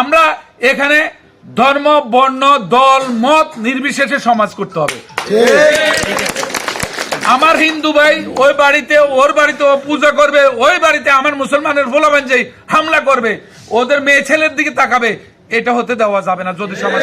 আমরা এখানে ধর্ম, বর্ণ, দল, মত নির্বিশেষে সমাজ করতে হবে। আমার হিন্দু ভাই ওই বাড়িতে, ওর বাড়িতে ও পূজা করবে, ওই বাড়িতে আমার মুসলমানের ভোলাবেন যে হামলা করবে, ওদের মেয়ে ছেলের দিকে তাকাবে, এটা হতে দেওয়া যাবে না যদি সমাজ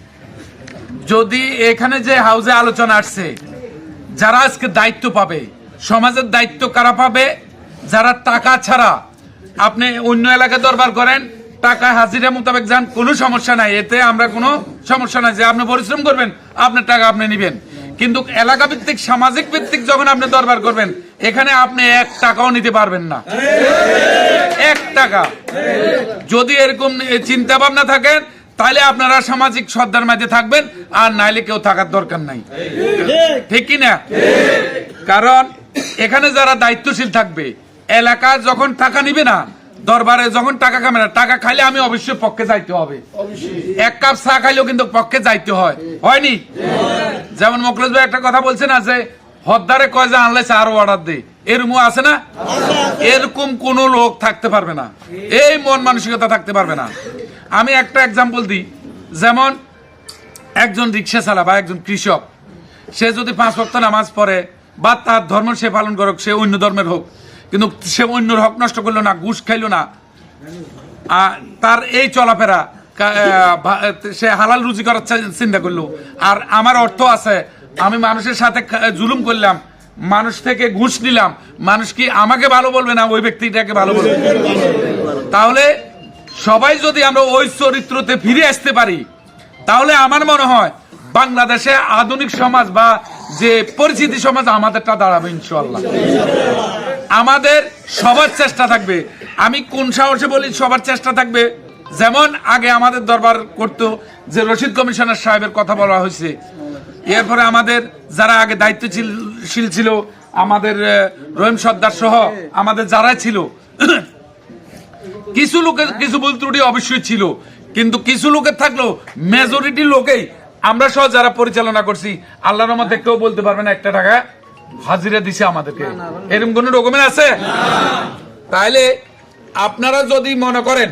যদি এখানে যে হাউজে আলোচনা আসছে, যারা আজকে দায়িত্ব পাবে, সমাজের দায়িত্ব কারা পাবে? যারা টাকা ছাড়া আপনি অন্য এলাকায় দরবার করেন, টাকা হাজিরা মোতাবেক যান, কোনো সমস্যা নাই। এতে আমরা কোনো সমস্যা নাই যে আপনি পরিশ্রম করবেন, আপনার টাকা আপনি নেবেন। কিন্তু এলাকা ভিত্তিক সামাজিক ভিত্তিক যখন আপনি দরবার করবেন, এখানে আপনি এক টাকাও নিতে পারবেন না। এক টাকা। যদি এরকম চিন্তা ভাবনা থাকেন তাহলে আপনারা সামাজিক শ্রদ্ধার মাঝে থাকবেন আর নাইলে কেউ থাকার দরকার নাই। ঠিক কি না কারণ এখানে যারা দায়িত্বশীল থাকবে এলাকা যখন টাকা নিবে না দরবারে যখন টাকা খাবে না টাকা খাইলে আমি অবশ্যই পক্ষে যাইতে হবে। এক কাপ চা খাইলেও কিন্তু পক্ষে যাইতে হয়। হয়নি? যেমন মোকলেশ ভাই একটা কথা বলছে না যে হদ্দারে কয় যে আনলে আরও অর্ডার দে। এরকম আছে না? এরকম কোন লোক থাকতে পারবে না। এই মন মানসিকতা থাকতে পারবে না। আমি একটা এক্সাম্পল দিই। যেমন, একজন রিক্সা চালা বা একজন কৃষক, সে যদি পাঁচ ওয়াক্ত নামাজ পড়ে বা তার ধর্ম সে পালন করুক, সে অন্য ধর্মের হোক, কিন্তু সে অন্যর হক নষ্ট করল না, ঘুষ খাইলো না তার এই চলাফেরা সে হালাল রুজি করার চিন্তা করল। আর আমার অর্থ আছে, আমি মানুষের সাথে জুলুম করলাম, মানুষ থেকে ঘুষ নিলাম, মানুষ কি আমাকে ভালো বলবে না ওই ব্যক্তিটাকে ভালো বলবে? তাহলে সবাই যদি আমরা ওই চরিত্রতে ফিরে আসতে পারি, তাহলে আমার মনে হয় বাংলাদেশে আধুনিক সমাজ বা যে পরিচিতি সমাজ আমাদেরটা দাঁড়াবে ইনশাল্লাহ আমাদের সবার চেষ্টা থাকবে। আমি কোন সাহসে বলি সবার চেষ্টা থাকবে? যেমন আগে আমাদের দরবার করতো যে রশিদ কমিশনার সাহেবের কথা বলা হয়েছে। এরপরে আমাদের যারা আগে দায়িত্বশীল ছিল, আমাদের রহিম সর্দার সহ আমাদের যারা ছিল কিছু লোকের কিছু ভুল ত্রুটি অবশ্যই ছিল। কিন্তু কিছু লোকের থাকলেও মেজরিটি লোকেই আমরা সহ যারা পরিচালনা করছি আল্লাহর রহমতে কেউ বলতে পারবে না একটা টাকা হাজিরা দিছে আমাদেরকে। এরকম কোন ডকুমেন্ট আছে? তাহলে আপনারা যদি মনে করেন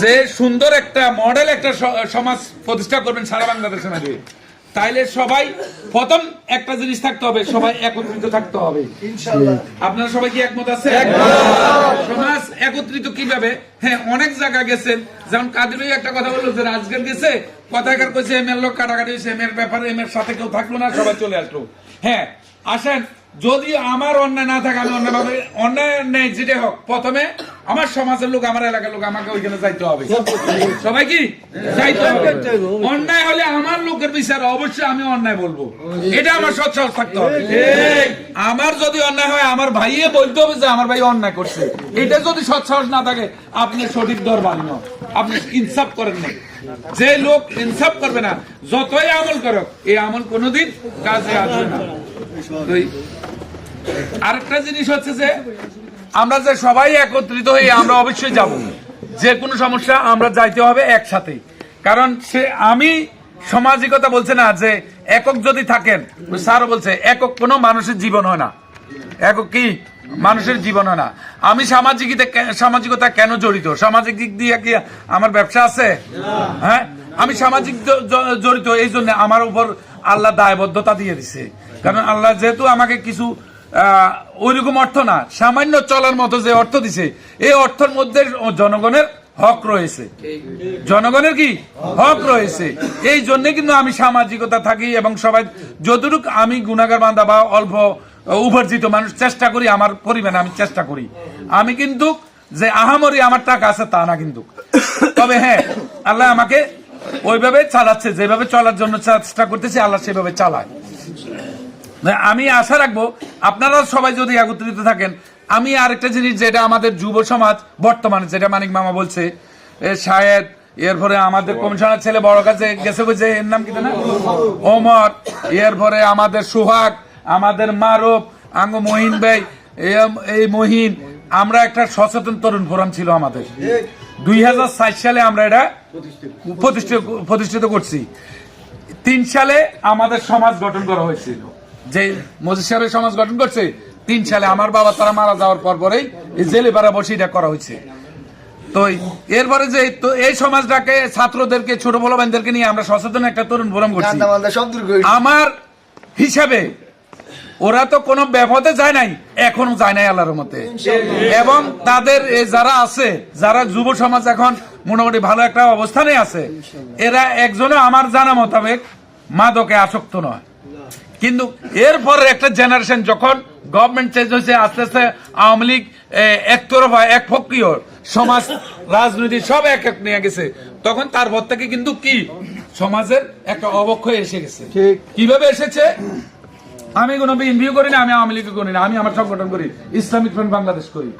যে সুন্দর একটা মডেল একটা সমাজ প্রতিষ্ঠা করবেন সারা বাংলাদেশের মাঝে তাইলে সবাই প্রথম একটা জিনিস থাকতে হবে সবাই একত্রিত থাকতে হবে। আপনারা সবাই কি একমত আছে সমাজ একত্রিত কীভাবে? হ্যাঁ অনেক জায়গা গেছেন। যেমন কাদের একটা কথা বলল যে রাজগার গেছে কথাকার কইছে এম এর লোক কাটাকাটি হয়েছে এম এর ব্যাপারে এম এর সাথে কেউ থাকল না সবাই চলে আসলো। হ্যাঁ আসেন যদি আমার অন্যায় না থাকে আমি অন্যায় অন্যায় নেই যেটা হোক প্রথমে আমার সমাজের লোক আমার এলাকার লোক আমাকে ওইখানে যাইতে হবে। সবাই কি? যাইতে হবে। অন্যায় হলে আমার লোকের বিচার অবশ্যই আমি অন্যায় বলব। এটা আমার সচ্ছল থাকতে হবে। আমার যদি অন্যায় হয় আমার ভাইয়ে বলতে হবে যে আমার ভাই অন্যায় করছে। এটা যদি সৎসাহস না থাকে আপনি সঠিক দরবার নন। আপনি ইনসাফ করেন না যে লোক ইনসাফ করবে না যতই আমল করো এই আমল কোনোদিন কাজে আসবে না। আরেকটা জিনিস হচ্ছে যে, আমরা যে সবাই একত্রিত হয়ে আমরা অবশ্যই যাব। যে কোনো সমস্যা আমরা যাইতে হবে একসাথে। কারণ সে, আমি সামাজিকতা বলছে না যে একক যদি থাকেন, স্যারও বলছে, একক কোনো মানুষের জীবন হয় না। একক কি? মানুষের জীবন হয় না। আমি সামাজিকতা সামাজিকতা কেন জড়িত? সামাজিক দিক দিয়ে কি আমার ব্যবসা আছে? হ্যাঁ? আমি সামাজিক জড়িত এই জন্য আমার উপর আল্লাহ দায়বদ্ধতা দিয়ে দিছে। কারণ আল্লাহ যেহেতু আমাকে কিছু ওইরকম অর্থ না। সামান্য চলার মতো যে অর্থ দিছে, এই অর্থের মধ্যে জনগণের হক রয়েছে। জনগণের কি? হক রয়েছে। এই জন্য কিন্তু আমি সামাজিকতা থাকি এবং সবাই যতটুকু আমি গুণাগার বান্ধা বা অল্প উপার্জিত মানুষ চেষ্টা করি, আমার পরিমাণে আমি চেষ্টা করি। আমি কিন্তু যে আহামরি আমার টাকা আছে তা না কিন্তু। তবে হ্যাঁ আল্লাহ আমাকে ওইভাবে চালাচ্ছে, যেভাবে চলার জন্য চেষ্টা করতেছি, আল্লাহ সেভাবে চালায়। আমি আশা রাখব আপনারা সবাই যদি একত্রিত থাকেন আমি আরেকটা জিনিস যেটা আমাদের যুব সমাজ বর্তমানে যেটা মানিক মামা বলছে শায়েদ এরপরে আমাদের কমিশনার ছেলে বড় কাছে গেছে যে এর নাম কি না ওমর এরপরে আমাদের সোহাগ আমাদের মারুফ আঙ্গ মহিন ভাই এই মহিন আমরা একটা সচেতন তরুণ ফোরাম ছিল আমাদের। দুই সালে আমরা এটা প্রতিষ্ঠিত প্রতিষ্ঠিত করছি। তিন সালে আমাদের সমাজ গঠন করা হয়েছিল। যে মজিদ সাহেবের সমাজ গঠন করছে তিন সালে আমার বাবা তারা মারা যাওয়ার পর পরেই এই জেলে পাড়া বসে এটা করা হয়েছে। তো এরপরে যে তো এই সমাজটাকে ছাত্রদেরকে ছোট বড় বান্ধবদেরকে নিয়ে আমরা সচেতন একটা তরুণ ফোরাম করছি। আমার হিসাবে ওরা তো কোনো ব্যাপতে যায় নাই এখনও যায় নাই আল্লাহর মতে এবং তাদের যারা আছে যারা যুব সমাজ এখন মোটামুটি ভালো একটা অবস্থানে আছে এরা একজনে আমার জানা মোতাবেক মাদকে আসক্ত নয়। কিন্তু এরপরে একটা জেনারেশন যখন গভর্নমেন্ট চেঞ্জ হয়েছে আস্তে আস্তে আওয়ামী লীগ একতরফা এক পক্ষীয় সমাজ রাজনীতি সব এক এক নিয়ে গেছে। তখন তারপর থেকে কিন্তু কি? সমাজের একটা অবক্ষয় এসে গেছে। কীভাবে এসেছে? আমি কোনো বিএনপিও করি না আমি আওয়ামী লীগও করি না আমি আমার সংগঠন করি ইসলামিক ফ্রন্ট বাংলাদেশ করি।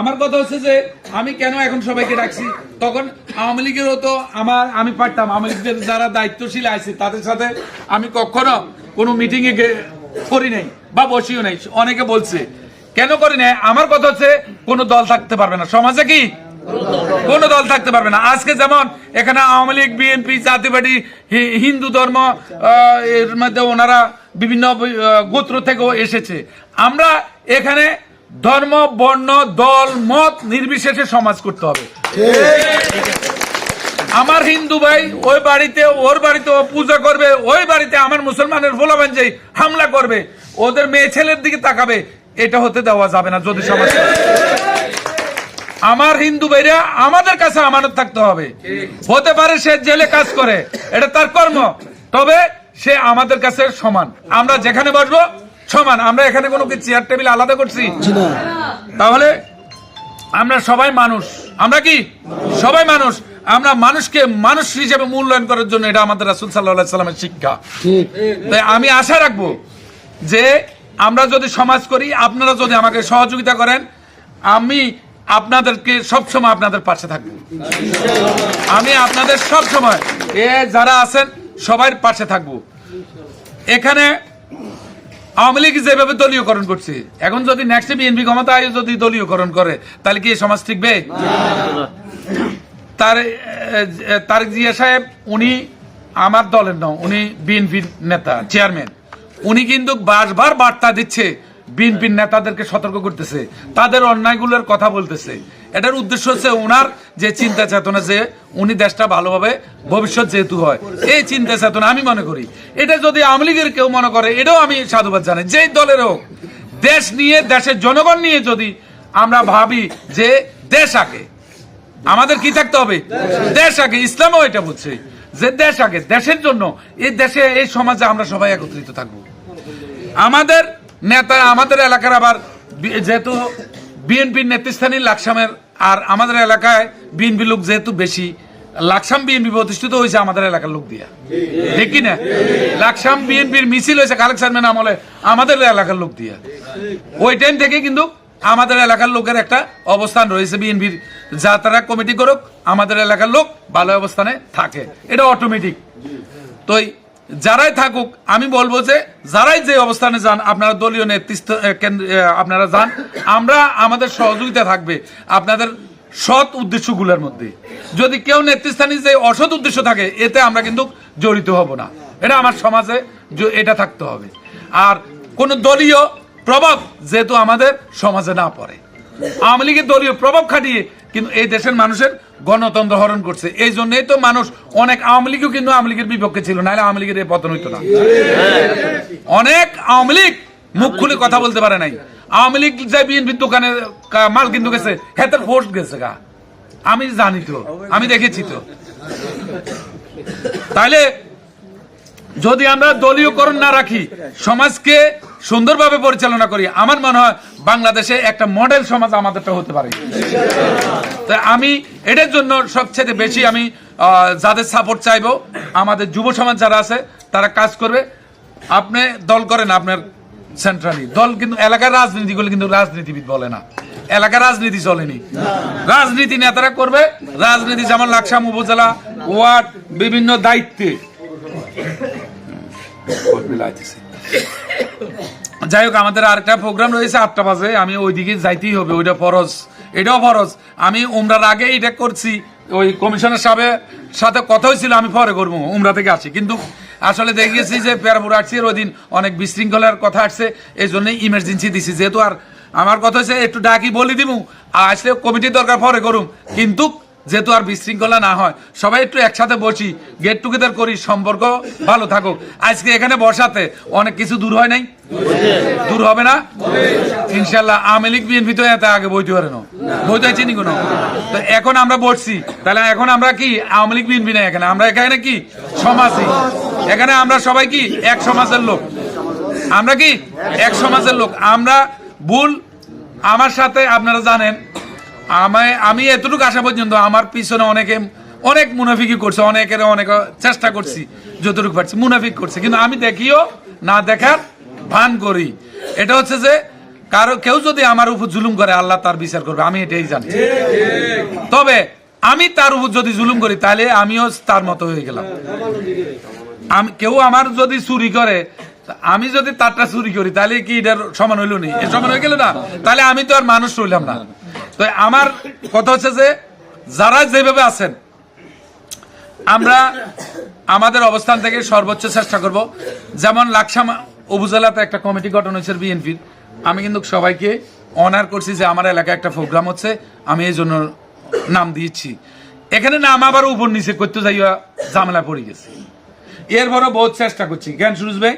আমার কথা হচ্ছে যে আমি কেন এখন সবাইকে ডাকছি? তখন আওয়ামী লীগেরও তো আমার আমি পারতাম আওয়ামী লীগের যারা দায়িত্বশীল আছে তাদের সাথে আমি কখনো কোনো মিটিং এ করি নাই বা বসিও নাই। অনেকে বলছে, কেন করি নাই? আমার কথা হচ্ছে, কোনো দল থাকতে পারবে না। সমাজে কি? কোন দল থাকতে পারবে না। আজকে যেমন এখানে আওয়ামী লীগ, বিএনপি, জাতীয় পার্টি হিন্দু ধর্ম এর মধ্যে ওনারা বিভিন্ন গোত্র থেকেও এসেছে। আমরা এখানে ধর্ম, বর্ণ, দল, মত নির্বিশেষে সমাজ করতে হবে। আমার হিন্দু ভাই ওই বাড়িতে ওর বাড়িতে ও পূজা করবে ওই বাড়িতে আমার মুসলমানের ফোলাবেন যে হামলা করবে ওদের মেয়ে ছেলের দিকে তাকাবে এটা হতে দেওয়া যাবে না যদি সমাজ আমার হিন্দু ভাইরা আমাদের কাছে আমানত থাকতে হবে। হতে পারে সে জেলে কাজ করে এটা তার কর্ম। তবে সে আমাদের কাছে সমান। আমরা যেখানে বসবো সমান। আমরা এখানে কোনো কি চেয়ার টেবিল আলাদা করছি? তাহলে আমরা সবাই মানুষ। আমরা কি? সবাই মানুষ। আমরা মানুষকে মানুষ হিসেবে মূল্যায়ন করার জন্য এটা আমাদের রাসুল সাল্লাহ সাল্লামের শিক্ষা। তাই আমি আশা রাখব যে আমরা যদি সমাজ করি আপনারা যদি আমাকে সহযোগিতা করেন আমি আপনাদেরকে সবসময় আপনাদের পাশে থাকব। আমি আপনাদের সব সময় এ যারা আছেন সবার পাশে থাকব। এখানে আওয়ামী লীগ যেভাবে দলীয়করণ করছে এখন যদি নেক্সট বিএনপি ক্ষমতায় যদি দলীয়করণ করে তাহলে কি সমাজ টিকবে? তার তারেক জিয়া সাহেব, উনি আমার দলের নয়, উনি বিএনপির নেতা চেয়ারম্যান উনি কিন্তু বারবার বার্তা দিচ্ছে, বিএনপির নেতাদেরকে সতর্ক করতেছে, তাদের অন্যায়গুলোর কথা বলতেছে। এটার উদ্দেশ্য হচ্ছে ওনার যে চিন্তা চেতনা যে উনি দেশটা ভালোভাবে ভবিষ্যৎ যেহেতু হয়, এই চিন্তা চেতনা আমি মনে করি। এটা যদি আওয়ামী লীগের কেউ মনে করে, এটাও আমি সাধুবাদ জানাই, যেই দলের হোক, দেশ নিয়ে, দেশের জনগণ নিয়ে যদি আমরা ভাবি যে দেশ আগে আমাদের কি থাকতে হবে? দেশ আগে, ইসলামও এটা বলছে। যে দেশ আগে, দেশের জন্য এই দেশে, এই সমাজে আমরা সবাই একত্রিত থাকব। আমাদের নেতা, আমাদের এলাকার আবার যেহেতু বিএনপির নেতৃস্থানীয় লাকসামের, আর আমাদের এলাকায় বিএনপি লোক যেহেতু বেশি, লাকসাম বিএনপি প্রতিষ্ঠিত হয়েছে আমাদের এলাকার লোক দিয়া। ঠিক না? লাকসাম বিএনপির মিছিল হয়েছে কালেকশন আমলে আমাদের এলাকার লোক দিয়া। ওই টাইম থেকে কিন্তু আমাদের এলাকার লোকের একটা অবস্থান রয়েছে বিএনপির। যা তারা কমিটি করুক, আমাদের এলাকার লোক ভালো অবস্থানে থাকে। এটা অটোমেটিক তো যারাই থাকুক, আমি বলব যে যারাই যে অবস্থানে যান, আপনারা দলীয় নেতৃত্ব আপনারা যান, আমরা আমাদের সহযোগিতা থাকবে আপনাদের সৎ উদ্দেশ্যগুলোর মধ্যে। যদি কেউ নেতৃস্থানীয় যে অসৎ উদ্দেশ্য থাকে, এতে আমরা কিন্তু জড়িত হব না। এটা আমার সমাজে এটা থাকতে হবে। আর কোন দলীয় প্রভাব যেহেতু আমাদের সমাজে না পড়ে। আওয়ামী লীগের দলীয় প্রভাব খাটিয়ে কিন্তু এই দেশের মানুষের গণতন্ত্র হরণ করছে। এই জন্যই তো মানুষ অনেক আওয়ামী লীগও কিন্তু আওয়ামী লীগের বিপক্ষে ছিল, নাহলে আওয়ামী লীগের এই পতন হইতো না। অনেক আওয়ামী লীগ মুখ খুলে কথা বলতে পারে নাই। আওয়ামী লীগ যে বিএনপির দোকানে মাল কিন্তু গেছে, হেতের পোস্ট গেছে গা। আমি জানি তো, আমি দেখেছি তো। তাহলে যদি আমরা দলীয়করণ না রাখি, সমাজকে সুন্দরভাবে পরিচালনা করি। আমার মনে হয় বাংলাদেশে একটা মডেল সমাজ আমাদেরটা হতে পারে। তাই আমি এটার জন্য সবচেয়ে বেশি আমি যাদের সাপোর্ট চাইব, আমাদের যুব সমাজ যারা আছে, তারা কাজ করবে। আপনি দল করেন আপনার সেন্ট্রালি দল কিন্তু, এলাকার রাজনীতি করলে কিন্তু রাজনীতিবিদ বলে না। এলাকার রাজনীতি চলেনি। রাজনীতি নেতারা করবে। রাজনীতি যেমন লাকসাম উপজেলা, ওয়ার্ড, বিভিন্ন দায়িত্বে। যাই হোক, আমাদের আরেকটা প্রোগ্রাম রয়েছে আটটা বাজে, আমি ওইদিকে যাইতেই হবে, ওইটা ফরজ, এটাও ফরজ। আমি উমরার আগে এটা করছি, ওই কমিশনের সাহেবের সাথে কথা হয়েছিল, আমি পরে করব, উমরা থেকে আসি। কিন্তু আসলে দেখিয়েছি যে পেয়ারপুর আসছি ওই দিন অনেক বিশৃঙ্খলার কথা আসছে এই জন্য ইমার্জেন্সি দিছি। যেহেতু আর আমার কথা হচ্ছে একটু ডাকি বলে দিব আসলে কমিটির দরকার, পরে করুম। কিন্তু যেহেতু আর বিশৃঙ্খলা না হয়, সবাই একটু একসাথে বসি গেট টুগেদার করি, সম্পর্ক ভালো থাকুক। আজকে এখানে বসাতে অনেক কিছু দূর হয় নাই? দূর হবে না? ইনশাল্লাহ আওয়ামী লীগ, বিএনপি তো এত আগে বইতে পারে না বইতে চিনি কোনো? তো এখন আমরা বসছি। তাহলে এখন আমরা কি, আওয়ামী লীগ, বিএনপি না এখানে? আমরা এখানে কি? সমাজই এখানে আমরা সবাই কি? এক সমাজের লোক। আমরা কি? এক সমাজের লোক। আমরা ভুল আমার সাথে আপনারা জানেন। আমায়, আমি এতটুকু আসা পর্যন্ত আমার পিছনে অনেকে, অনেক মুনাফিকি করছে, অনেকের অনেক চেষ্টা করছি, যতটুকু পারছি, মুনাফিক করছে। কিন্তু আমি দেখিও, না দেখার ভান করি। এটা হচ্ছে যে, কারও, কেউ যদি আমার উপর জুলুম করে, আল্লাহ তার বিচার করবে, আমি এটাই জানি। তবে আমি তার উপর যদি জুলুম করি, তাহলে আমিও তার মতো হয়ে গেলাম। আমি, কেউ আমার যদি চুরি করে, আমি যদি তারটা চুরি করি, তাহলে কি এটার সমান হইল নি? এর সমান হয়ে গেল না? তাহলে আমি তো আর মানুষ রইলাম না। তো আমার কথা হচ্ছে যে যারা যেভাবে আছেন আমরা আমাদের অবস্থান থেকে সর্বোচ্চ চেষ্টা করব। যেমন লাকসাম উপজেলাতে একটা কমিটি গঠন হয়েছে বিএনপির। আমি কিন্তু সবাইকে অনার করছি যে আমার এলাকায় একটা প্রোগ্রাম হচ্ছে আমি এই জন্য নাম দিয়েছি। এখানে নাম আবার উপর নিচে করতে যাইয়া ঝামেলা পড়ে গেছে। এরপরও বহুত চেষ্টা করছি। জ্ঞান সুরজ ভাই?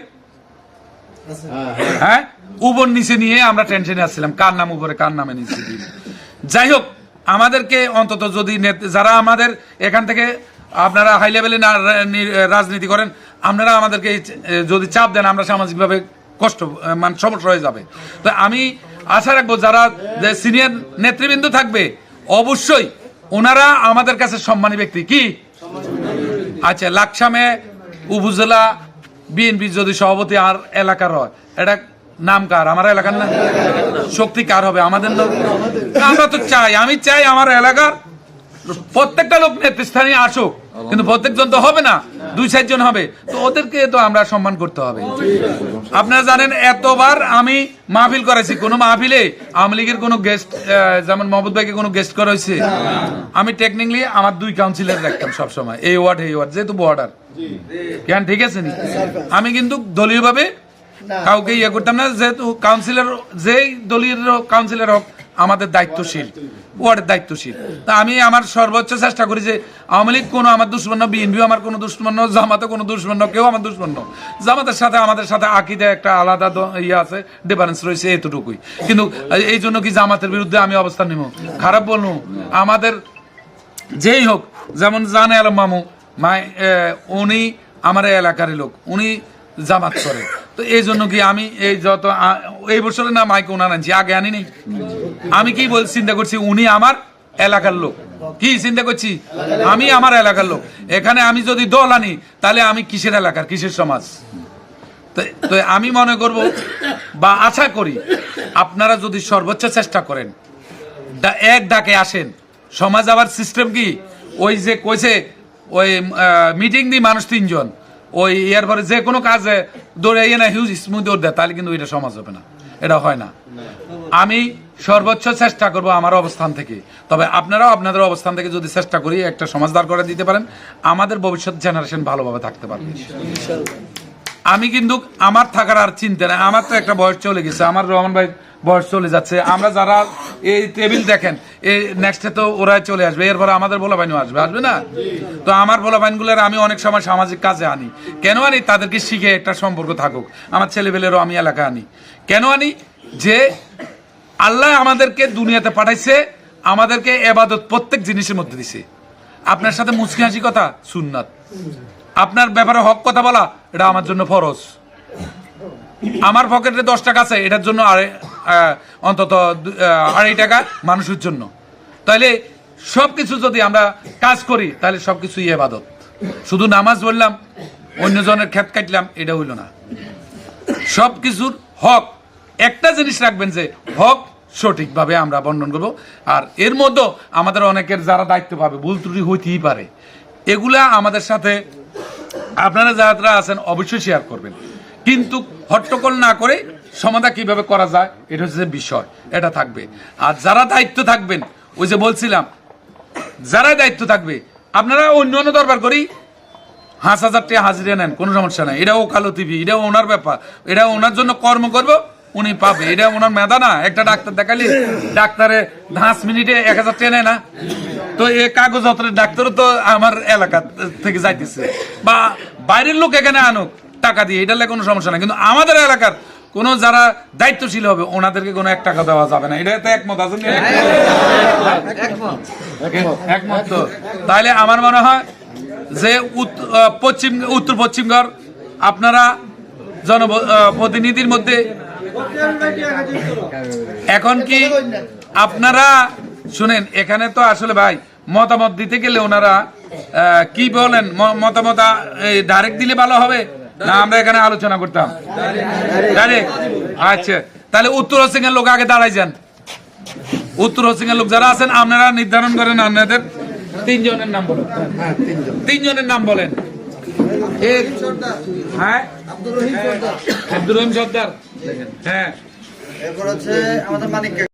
হ্যাঁ উপর নিচে নিয়ে আমরা টেনশনে আসছিলাম কার নাম উপরে কার নামে নিচে দিই। যাই হোক আমাদেরকে অন্তত যদি যারা আমাদের এখান থেকে আপনারা হাই লেভেলে রাজনীতি করেন, আপনারা আমাদেরকে যদি চাপ দেন, আমরা সামাজিকভাবে কষ্ট মানে সমস্যা হয়ে যাবে। তো আমি আশা রাখব যারা সিনিয়র নেতৃবৃন্দ থাকবে, অবশ্যই ওনারা আমাদের কাছে সম্মানী ব্যক্তি। কি? আচ্ছা লাকসামে উপজেলা বিএনপি যদি সভাপতি আর এলাকার হয়, এটা নাম কার? আমার এলাকার না? শক্তি কার হবে? আমাদের না? আমরা তো চাই, আমি চাই আমার এলাকার প্রত্যেকটা লোক নেতৃস্থানে আসুক। কিন্তু প্রত্যেকজন তো হবে না, দুই চারজন হবে। তো ওদেরকে তো আমরা সম্মান করতে হবে। আপনারা জানেন, এতবার আমি মাহফিল করেছি। কোনো মাহফিলে আওয়ামী লীগের কোনো গেস্ট যেমন মোহাম্মদ ভাইকে কোনো গেস্ট করা হয়েছে। আমি টেকনিক্যালি আমার দুই কাউন্সিলর রাখতাম সবসময়। এই ওয়ার্ড এই ওয়ার্ড যেহেতু বর্ডার কেন, ঠিক আছে নি? আমি কিন্তু দলীয়ভাবে কাউকে ইয়ে করতাম না যেহেতু কাউন্সিলর যেই দলীয় কাউন্সিলর হোক আমাদের দায়িত্বশীল ওয়ার্ডের দায়িত্বশীল। তা আমি আমার সর্বোচ্চ চেষ্টা করি যে আওয়ামী লীগ কোনো আমার দুশ্মন বিএনপি আমার কোনো দুশ্মন না, জামাতে কোনো দুশ্মন কেউ আমার দুশ্মন জামাতের সাথে আমাদের সাথে আকিদে একটা আলাদা ইয়ে আছে ডিফারেন্স রয়েছে এতটুকুই। কিন্তু এই জন্য কি জামাতের বিরুদ্ধে আমি অবস্থান নিব? খারাপ বলব আমাদের যেই হোক যেমন জানে আলম মামু মাই উনি আমার এলাকারই লোক উনি জামাত করে। তো এই জন্য কি আমি এই যত এই বছরে না মাইকে উনার আনছি আগে আনি নেই। আমি কি বল চিন্তা করছি উনি আমার এলাকার লোক। কি চিন্তা করছি? আমি আমার এলাকার লোক। এখানে আমি যদি দল আনি, তাহলে আমি কিসের এলাকার? কিসের সমাজ? তো- আমি মনে করব বা আশা করি আপনারা যদি সর্বোচ্চ চেষ্টা করেন এক ডাকে আসেন। সমাজ আবার সিস্টেম কি? ওই যে কইছে, ওই মিটিং দি মানুষ তিনজন। ওই ইয়ার পরে যে কোনো কাজে দৌড়ে ইয়ে না হিউজ স্মুথ দৌড় দেয়, তাহলে কিন্তু এটা সমাজ হবে না। এটা হয় না। আমি সর্বোচ্চ চেষ্টা করব আমার অবস্থান থেকে। তবে আপনারাও আপনাদের অবস্থান থেকে যদি চেষ্টা করি, একটা সমাজ করে দিতে পারেন। আমাদের ভবিষ্যৎ জেনারেশন ভালোভাবে থাকতে পারবে। আমি কিন্তু আমার থাকার আর চিন্তা নাই। আমার তো একটা বয়স চলে গেছে, আমার রহমান ভাই বয়স চলে যাচ্ছে। আমরা যারা এই টেবিল দেখেন, এই নেক্সটে তো ওরাই চলে আসবে, এরপরে আমাদের বলা বাইনও আসবে আসবে না? তো আমার বলা বাইনগুলোর আমি অনেক সময় সামাজিক কাজে আনি। কেন আনি? তাদেরকে শিখে একটা সম্পর্ক থাকুক। আমার ছেলেবেলেরও আমি এলাকা আনি। কেন আনি? যে আল্লাহ আমাদেরকে দুনিয়াতে পাঠাইছে, আমাদেরকে এবাদত প্রত্যেক জিনিসের মধ্যে দিছে। আপনার সাথে মুচকি হাসি কথা? সুন্নাত। আপনার ব্যাপারে হক কথা বলা, এটা আমার জন্য ফরজ। আমার পকেটে দশ টাকা আছে, এটার জন্য আড়াই অন্তত আড়াই টাকা মানুষের জন্য। তাহলে সব কিছু যদি আমরা কাজ করি তাহলে সব কিছুই এবাদত শুধু নামাজ বললাম, অন্যজনের ক্ষেত কাটলাম, এটা হইল না। সব কিছুর হক, একটা জিনিস রাখবেন যে, হক সঠিকভাবে আমরা বর্ণন করব। আর এর মধ্যে আমাদের অনেকের যারা দায়িত্ব পাবে, ভুল ত্রুটি হইতেই পারে। এগুলা আমাদের সাথে আপনারা যারা আছেন, অবশ্যই শেয়ার করবেন। কিন্তু হট্টগোল না করে সমাধা কীভাবে করা যায়, এটা হচ্ছে বিষয়, এটা থাকবে। আর যারা দায়িত্ব থাকবেন, ওই যে বলছিলাম যারা দায়িত্ব থাকবে, আপনারা অন্য অন্য দরবার করি হাঁস হাজার টাকা হাজিরে নেন, কোনো সমস্যা নাই। এটা টিভি এটা ওনার ব্যাপার এটা ওনার জন্য কর্ম করব উনি পাবে। এটা ওনার মেধা না। একটা ডাক্তার দেখালি, ডাক্তারে পাঁচ মিনিটে এক হাজার টাকা নেয় না। তো এ কাগজ পত্রের ডাক্তারও তো আমার এলাকা থেকে যাইতেছে। বা বাইরের লোক এখানে আনুক, টাকা দিয়ে, এটা কোনো সমস্যা নাই। কিন্তু আমাদের এলাকার কোন যারা দায়িত্বশীল হবে, ওনাদেরকে কোনো এক টাকা দেওয়া যাবে না। এটা তো একমত আছেন একমত। তো। তাহলে আমার মনে হয় যে পশ্চিম, উত্তর পশ্চিমগড় আপনারা জন প্রতিনিধির মধ্যে এখন কি আপনারা, শুনেন, এখানে তো আসলে ভাই মতামত দিতে গেলে ওনারা কি বলেন? মতামত ডাইরেক্ট দিলে ভালো হবে? না, আমরা এখানে আলোচনা করতাম। আচ্ছা। তাহলে উত্তর সিং এর লোক আগে দাঁড়াই যান। উত্তর সিং এর লোক যারা আছেন, আপনারা নির্ধারণ করেন আপনাদের তিনজনের নাম বলেন। তিনজনের নাম বলেন। হ্যাঁ? আব্দুর রহিম সর্দার। হ্যাঁ। এরপর হচ্ছে আমাদের মানিক